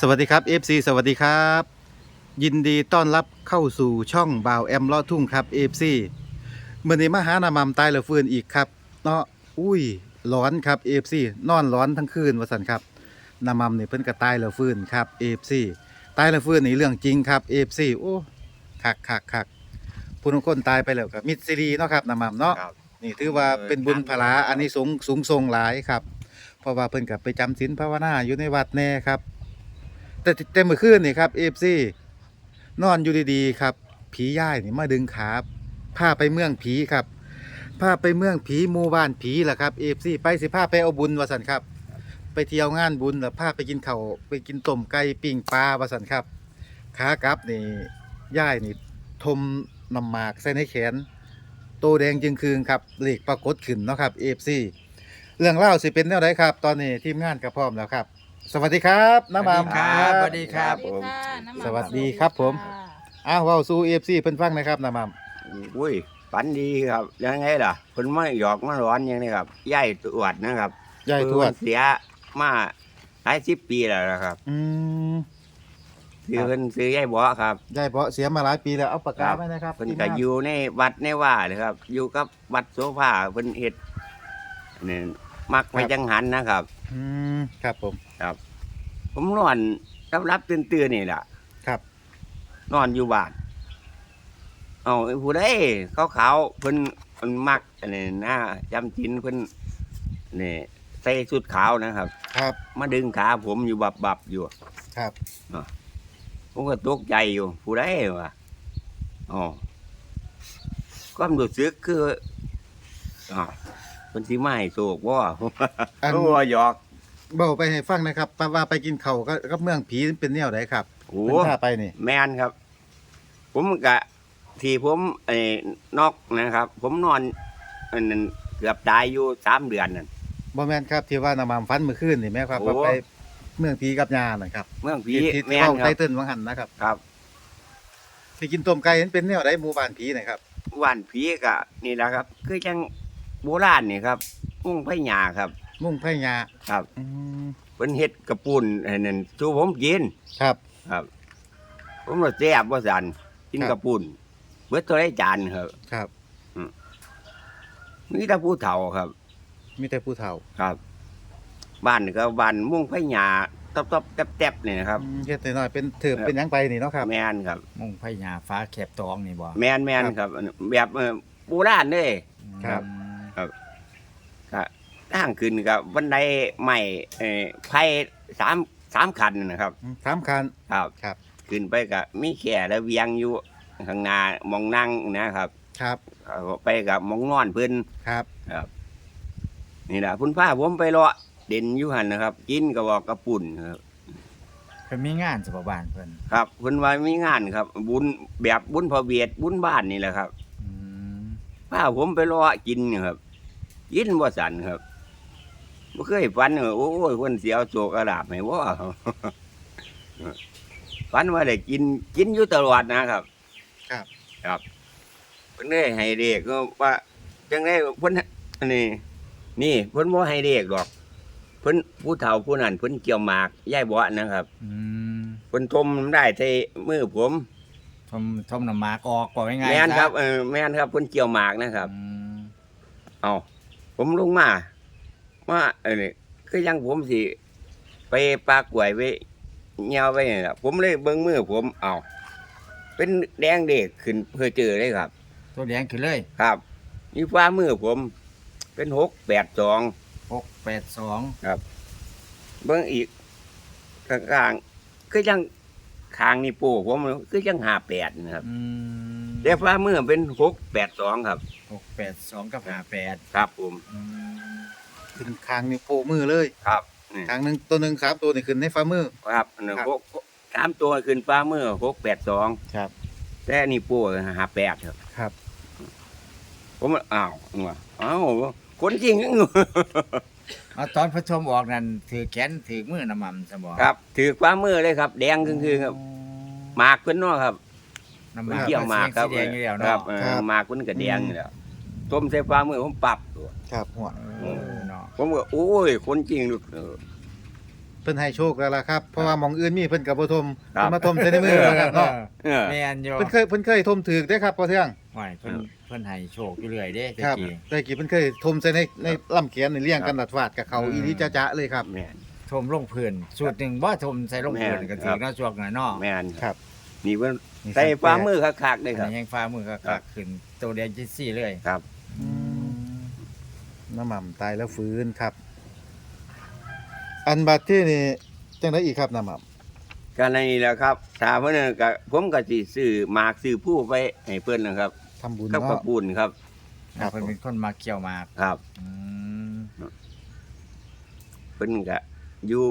สวัสดีครับ FC สวัสดีครับ ยินดีต้อนรับเข้าสู่ช่องบ่าวแอมลอดทุ่งครับ FC เมื่อนี้มาหานามามตายแล้วฟื้นอีกครับเนาะอุ้ยร้อนครับ FC นอนร้อนทั้งคืนว่าสันครับนามามนี่เพิ่นก็ตายแล้วฟื้นครับ FC ตายแล้วฟื้นนี่เรื่องจริงครับ FC โอ้คักคักคักผู้ทุกคนตายไปแล้วก็มิตรซีรีเนาะครับนามามเนาะครับนี่ถือว่าเป็นบุญพลาอันนี้สงส์สูงทรงหลายครับ เพราะว่าเพิ่นกับไปจำศีลภาวนาอยู่ในวัดแน่ครับ แต่แต่เมื่อคืนนี่ครับเอฟซีนอนอยู่ดีๆครับ ผีย่ายนี่มาดึงขาพาไปเมืองผีครับพาไปเมืองผีหมู่บ้านผีแหละครับเอฟซีไปสิพาไปเอาบุญวสันครับ ไปเที่ยวงานบุญแล้วพาไปกินเข้าไปกินต้มไก่ปิ้งปลาวสันครับขากลับนี่ย่ายนี่ทมน้ำหมากใส่ในแขน โตแดงจึงคืนครับเลขปรากฏขึ้นเนาะครับ AFC เรื่องเล่าสิเป็นแนวไหนครับ ตอนนี้ทีมงานก็พร้อมแล้วครับ สวัสดีครับน้ำมามสวัสดีครับสวัสดีค่ะน้ำมันสวัสดีครับผม อ้าวเว้าสู้ AFC เพิ่นฟังหนะครับน้ำมามอุ้ยฝันดีครับยังไงล่ะเพิ่นมาหยอกมาร้อนอยังนี้ครับย่ายตรวจนะครับยายทวดเพิ่นเสียมาหลายสิบปีแล้วนะครับอืมคือเพิ่นซื้อยายบ่ครับยายเบาะเสียมาหลายปีแล้วเอาปากกาครับไว้นะครับเพิ่นทีมก็งานอยู่ในวัดในว่าเลยครับ อยู่กับวัดโสภาเพิ่นเฮ็ดนี่มักไปจังหันนะครับ อืมครับผมผมนอนรับรับตื่นตื่นๆนี่แหละครับ นอนอยู่บ้านเอาไอ้ผู้ใดเขาขาวๆเพิ่นเพิ่นมักอันนี้นะจำจินเพิ่นนี่ใส่ชุดขาวนะครับ ครับ มาดึงขาผมอยู่บับบับๆอยู่ครับผมก็ตกใจอยู่ผู้ใดวะอ๋อความรู้สึกคืออ๋อ เป็นสิมาให้โศกว่าอันเพราะว่าหยอก เบาไปให้ฟังนะครับว่าไปกินข้าวก็กับเมืองผีเป็นแนวไหนครับโอ้เพิ่นพาไปนี่ แมนครับ ผมกะ ที่ผมไอ้นอกนะครับ ผมนอนอันนั้นเกือบตายอยู่สามเดือนนั่น บ่แม่นครับที่ว่าน้ำมามฟันเมื่อคืนนี่แม่ครับโอ้ ว่าไปเมืองผีกับยานะครับเมืองผีที่ที่แมนเข้าคไตรับเติ้ลวังหันนะครับครับ ไปกินต้มไก่เห็นเป็นแนวไหนหมู่บ้านผีนะครับ ว่านผีกะนี่แหละครับ คือจัง โบราณนี่ครับมุ่งไผ่หยาครับ มุ่งไผ่ยาครับอืมเป็นเฮ็ดกระปุ่นให้นั่นชูผมกินครับ ครับ ผมว่าแซ่บว่าสันกินครับ กระปุ่นเบิดตัวได้จานครับครับ มีแต่ผู้เฒ่าครับ มีแต่ผู้เฒ่าครับ บ้านนี่ก็บ้านมุ่งไผ่หยาตบๆแตบๆนี่นะครับ อืมเฮ็ดน้อยๆเป็นเถิบครับ เป็นหยังไปนี่เนาะครับ แมนครับ มุ่งพญาฟ้าแคบตองนี่บ่แมนแมนครับอันแบบเอ่อโบราณเด้ครับ อืมก็ ทางขึ้นกับบันไดใหม่เอ่อไผ่สามสามคันนะครับอืมสามคัน ครับครับ ขึ้นไปกับมีแข่ระเบียงอยู่ข้างหน้ามองนั่งนะครับครับ เอาไปกับมองนอนเพิ่นครับ นี่แหละพุ่นผ้าผมไปเลาะเด่นอยู่หันนะครับ กินก็บอกกระปุ่นครับเพิ่นมีงานสบบ้านเพิ่นครับเพิ่นว่ามีงานครับ บุญแบบบุญพระเวียดบุญบ้านนี่แหละครับ อืมผ้าผมไปเลาะกินนี่ครับ กินบ่สันครับ บ่เคยฝันว่าโอ้ยคนเสียวโศกอาลาบให้บ่ฝันว่าได้กินกินอยู่ตลอดนะครับ ครับ ครับเพิ่นได้ให้เด็กก็ว่าจังได้เพิ่นอันนี้ นี่เพิ่นบ่ให้เด็กดอกเพิ่นผู้เฒ่าผู้นั้นเพิ่นเกี่ยวหมากยายบ่นะครับอืมเพิ่นทมได้ใส่มือผมทมทมน้ำหมากออกบ่ง่ายๆแม่นครับซะเออแม่นครับเพิ่นเกี่ยวหมากนะครับ อืมเอาผมลงมา ว่าเออนี่คือยังผมสิ ไปปลากล้วยไว้เงียวไว้นี่ล่ะผมเลยเบิ่งมือผมเอาเป็นแดงเด็กขึ้นเพื่อเจอเลยครับ ตัวแดงขึ้นเลยครับนี่ฟ้ามือผม เป็นหกแปดสอง682เบิ่งอีกกลางๆคือยังคางนี่โป้ผมคือยังหาแปดนะครับอืมแต่ฟ้ามือเป็นหกแปดสองครับ682กับ58ครับผมอืม ขึ้นคางนี่โผล่มือเลยครับนี่คางหนึงตัวหนึงครับตัวนี่ขึ้นในฝ่ามือ ครับหนึ่งครับ หกสามตัวขึ้นฟ้ามือหกแปดสองครับแต่อันนี่โป้หาแปดครับครับ ผมว่าอ้าวว่าอ้าวคนจริงเอาตอนพระชมออกนั่นถือแขนถือมือน้ำมันซะบ่ครับ ถือฟ้ามือเลยครับ แดงคือคือครับหมากเพิ่นเนาะครับ น้ำมันเกี่ยวหมากครับสีแดงอยู่แล้วครัเนาะบเออหมากเพิ่นก็แดงอยู่แล้วต้มใส่ฟ้ามือผมปรับตัว ครับหัวเออเนาะ ผมก็โอ้ย คนจริงลูกเออพิ่นให้โชคแล้วล่ะครับ เพราะว่าหมองอื่นมีเพิ่นก็บ่ทมครับ เพิ่นมาทมใส่ในมือแล้วครับเนาะเออ แม่นอยู่เพิ่นเคยเพิ่นเคยทมถึกได้อครับพ่อเทืองห่วยเพิ่นเพิ่นให้โชคอยู่เรื่อยเด้ครัตะบกี้แต่กี้เพิ่นเคยทมใส่ในในลำเขียนนี่เรียงกันดัดฟาดกับเขาอืมอีหลีจ๊ะๆเลยครับ แม่น ทมลงพื้นสูตรหนึ่งบ่ทมใส่ลงพื้นแม่น ก็ถืครัอบเนาะช่วงนั้นเนาะแม่นครับ นี่เพิ่นนี่ใส่สังเกตฟ้ามือคักๆเลยอันครับ นี้แห่งฟ้ามือก็ครัคับ กขึ้นตัวแดงจิซี่เลย ครับอืม น้ำหม่ำตายแล้วฟื้นครับ อันบัดที่นี่จังได๋อีกครับน้ำหม่ำก็ในนี้แหละครับถ้าเพิ่นนนก็ผมก็สิซื้อหมากซื้อผู้ไปให้เพิ่นนะครับทำบุญกับกระเนาะปุนครับ ครับ เพิ่นเป็นคนมาเกี่ยวหมากครับ อืมเพิ่นก็อยู่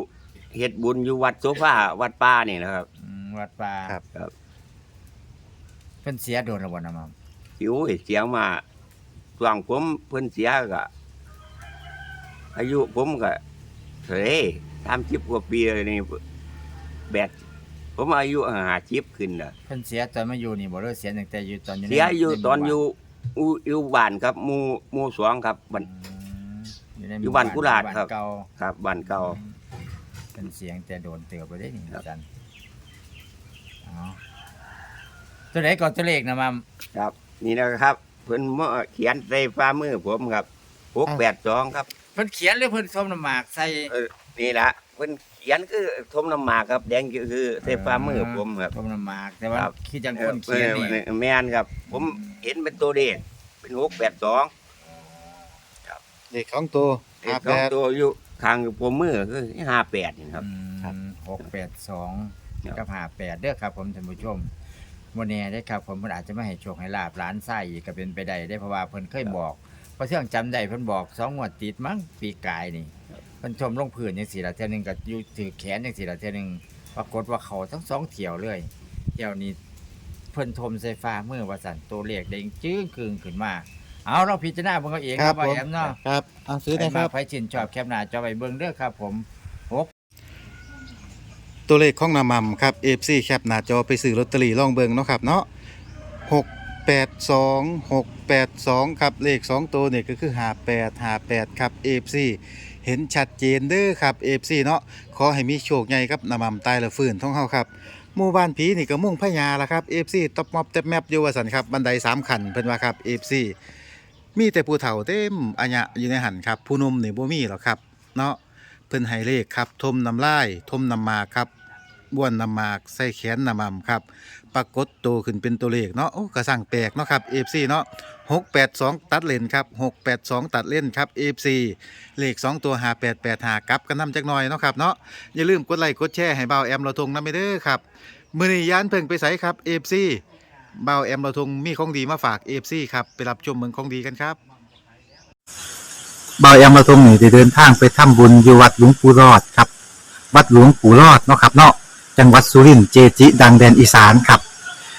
เฮ็ดบุญอยู่วัดโซฟาวัดป่านี่นะครับ อืมวัดป่าครับ ครับเพิ่นเสียโดนแล้วบ่นะมัมหิวเสียงมาช่วงผมเพิ่นเสียก็ อายุผมก็เฮ้ยทำชิบกว่าปีเลยนี่แบดผมอายุหาชิบขึ้นน่ะเพิ่นเสียตอนมาอยู่นี่บ่ได้เสียตั้งแต่อยู่ตอนอยู่ในเสียอยู่ในหมู่ตอนบ้าอยู่อยู่อยู่บ้านครับหมู่หมู่สองครับบ้านอืมอยู่ในหอยู่มู่บ้านกุหลาบครับนเก่าครับบ้านเก่า เป็นเสียงแต่โดนเตือไปได้นี่ครับ อาจารย์เอาตัวไหนก่อนตัวเลขนะมัมครับ นี่นะครับ เพิ่นมาเขียนใส่ฝ่ามือผมครับหกแปดสองครับ เพิ่นเขียนหรือเพิ่นทมน้ำหมากใส่ เออนี่ละเพิ่นเขียนคือทมน้ำหมากครับ แดงคือใส่ฝ่ามือผมครับทมน้ำหมากแต่ว่าครับคิดจังเอคอนเขียนนี่แม่นครับ ผมเห็นเป็นตัวเลขเป็นหกแปดสองเด็กของตัวเห็นอาสองแปดตัวอยู่ข้างผมมือคือห้าแปดนี่ครับอืมครับหกแปดสองครับ กับห้าแปดเด้อครับ ผมท่านผู้ชมวันนี้ได้อครับ ผมเพิ่นอาจจะไม่ให้โชคให้ลาบร้านไส้อีกก็เป็นไปได้ได้อเพราะว่าเพิ่นเคยบอกเพราะเชื่องจำได้เพิ่นบอกสองงวดติดมั้งปีกายนี่เพิ่นชมลงพื้นจังสี่ละเท่ยหนึงก็อยู่ถือแขนจังสี่ละเท่ยหนึงปรากฏว่าเขาทั้งสองเที่ยวเลยเที่ยวนี้เพิ่นทมใส่ฟ้าเมื่อว่าสั่นตัวเลขเด้งจึ้งคืงขึ้นมาเอาเราพิจารณาเบิ่งเอาเองคครัรับบผว่ามแอมเนาะ ครับเอาซื้อไปนะคมารับ ไฟชินชอบแคปหน้าจอไปเบิ่งเด้อครับผมหกตัวเลขของน้ำหม่ำครับ FC แคปหน้าจอไปซื้อลอตเตอรี่ลองเบิ่งเนาะครับเนาะ 682 682 ครับ เลข 2 ตัวนี่ก็คือ 58 58 ครับ FC เห็นชัดเจนเด้อครับ FC เนาะขอให้มีโชคใหญ่ครับน้ำม่ำตายแล้วฟื้นท้องเฮาครับหมู่บ้านผีนี่ก็มุ่งพญาละครับ FC ตบมอบเต็มแมปอยู่ว่าสันครับบันไดสามขันเพิ่นว่าครับ FC มีแต่ผู้เฒ่าเต็มอัญญะอยู่ในหันครับ ผู้นุ่มนี่บ่มีหรอกครับ เนาะเพิ่นให้เลขครับ ทมน้ำลายทมน้ำมาครับบ้วนน้ำมากใส่แขนน้ำมันครับ ปรากฏตัวขึ้นเป็นตัวเลขเนาะโอ้กระสั่งแปลกเนาะครับ FC เนาะ682 ตัดเลนครับ 682 ตัดเล่นครับ FC เลข 2 ตัว5885กลับกันนำจักหน่อยเนาะครับเนาะอย่าลืมกดไลค์กดแชร์ให้เบาแอมเราทงนำไปเด้อครับมื้อนี้ยานเพิ่งไปไสครับ FC เบาแอมเราทงมีของดีมาฝาก FC ครับไปรับชมเมืองของดีกันครับเบาแอมมาทรงนี่ได้เดินทางไปทำบุญอยู่วัดหลวงปู่รอดครับ วัดหลวงปู่รอดเนาะครับเนาะจังหวัดสุรินทร์เจจิ ดังแดนอีสานครับ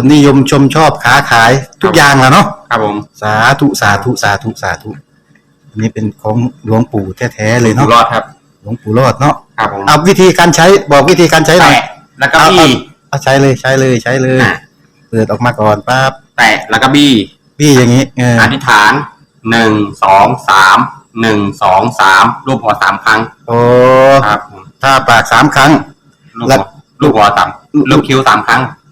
คนนิยมชมชอบค้าขายทุกอย่างแหล้วเนาะครับผมสาธุสาธุสาธุสาธุอันนี้เป็นของหลวงปู่แท้ๆเลยอยู่เนาะรอดครับ หลวงปู่รอดเนาะครับผมเอาวิธีการใช้บอกวิธีการใช้หน่อยแตะแล้วก็บี้เอาใช้เลยใช้เลยใช้เลยอะเปิดออกมาก่อนปั๊บแตะแล้วก็บี้พี่อย่างนี้เอออธิษฐานหนึ่งสองสามหนึ่งสองสามรูปหัวสามครั้ง โอ้ครับผมถ้าปากสามครั้ง ลูกแล้หัววลูกหัวสามลูกคิ้วสามครั้ง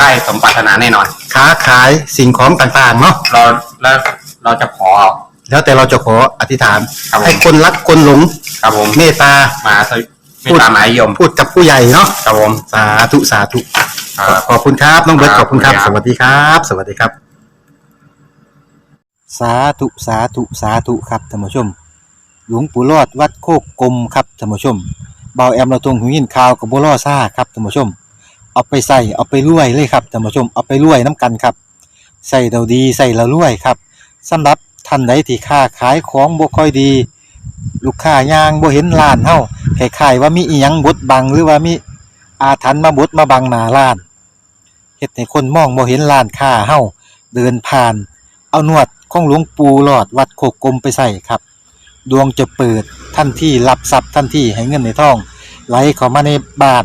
ได้สมปรารถนาแน่นอน ค้าขายสิ่งของต่างๆเนาะเราแล้วเราจะขอ แล้วแต่เราจะขออธิษฐาน ครับผม ให้คนรักคนหลงครับผมเมตตา มาสวิไม่ตามหมายยมพูดกับผู้ใหญ่เนาะครับผมสาธุสาธุครับ ขอบคุณครับน้องเบิร์ตคขรับอบคุณครับขอบสคุณครับวัสดีครับ สวัสดีครับ สาธุสาธุสาธุครับท่านผู้ชม หลวงปู่รอดวัดโคกกลมครับท่านผู้ชมเบาแอมเราตรงหูยินข่าวกับบัวล่อซ่าครับท่านผู้ชม เอาไปใส่เอาไปรวยเลยครับท่านผู้ชมเอาไปรวยน้ำกันครับใส่เราดีใส่เรารวยครับสำหรับท่านใดที่ค้าขายของบ่ค่อยดี ลูกค้ายางบ่เห็นร้านเฮาคล้ายๆว่ามีอีหยังบดบังหรือว่ามีอาถรรพ์มาบดมาบังหน้าร้านเฮ็ดให้คนมองบ่เห็นร้านค้าเฮาเดินผ่าน เอานวดของหลวงปู่หลอดวัดโคกกลมไปใส่ครับ ดวงจะเปิดทันที่รับทรัพย์ทันที่ให้เงินในท้อง ไหลเข้ามาในบ้าน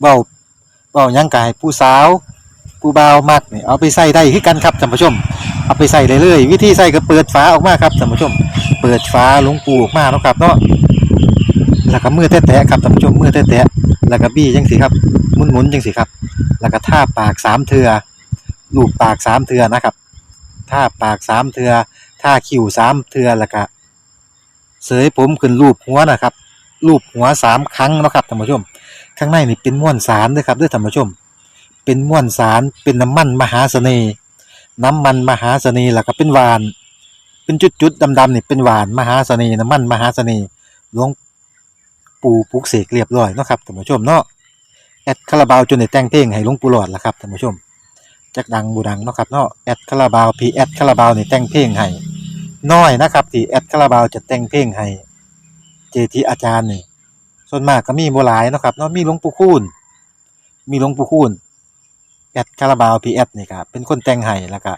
เบาเบายังกายผู้สาวผู้เบามักนี่เอาไปใส่ได้คือกันครับท่านผู้ชม เอาไปใส่เลยเลยวิธีใส่ก็เปิดฝาออกมาครับท่านผู้ชม เปิดฝาหลวงปูออกมาเนาะครับเนาะแล้วก็มือแตะๆครับท่านผู้ชมมือแตะๆแล้วก็บี้จังสิครับหมุนๆจังสิครับ แล้วก็ท่าปากสามเทือลูบปากสามเทือนะครับท่าปากสามเทือท่าคิ้วสามเทือแล้วก็เสยผมขึ้นรูปหัวนะครับ รูปหัวสามครั้งนะครับท่านผู้ชม ข้างในนี่เป็นม้วนสารด้วยครับด้วยท่านผู้ชม เป็นม้วนสารเป็นน้ำมันมหาเสน่ห์น้ำมันมหาเสน่ห์แล้วก็เป็นหวาน เป็นจุดๆดำๆนี่เป็นหวานมหาเสน่ห์น้ำมันมหาเสน่ห์หลวงปู่ปลุกเสกเรียบร้อยนะครับท่านผู้ชมเนาะแอดคาราบาวจนได้แต่งเพลงให้หลวงปู่หลอดล่ะครับท่านผู้ชมจักดังบูดังเนาะครับเนาะแอดคาราบาวพีแอดคาราบาวนี่แต่งเพลงให้น้อยนะครับที่แอดคาราบาวจะแต่งเพลงให้ เจทีอาจารย์นี่ ส่วนมากก็มีบ่หลายเนาะครับเนาะมีหลวงปู่คูณมีหลวงปู่คูณแอดคาราบาวพีแอดนี่ครับเป็นคนแต่งให้แล้วก็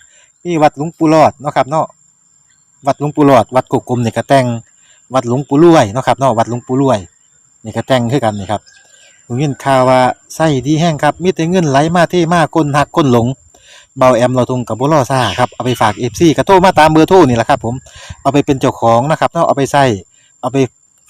มีวัดหลวงปู่รอดเนาะครับเนาะวัดหลวงปู่รอด วัดกกกลมนี่ก็แต่งวัดหลวงปู่รวยเนาะครับเนาะวัดหลวงปู่รวยนี่ก็แต่งคือกันนี่ครับผมยินข่าวว่าไส้ดีแห้งครับมีแต่เงินไหลมาเทมาคนหักคนหลงเบาแอมเราทุงกับบุรอซ่าครับเอาไปฝากเอฟซีกระโทรมาตามเบอร์โทรนี่แหละครับผมเอาไปเป็นเจ้าของนะครับเนาะเอาไปใส่เอาไป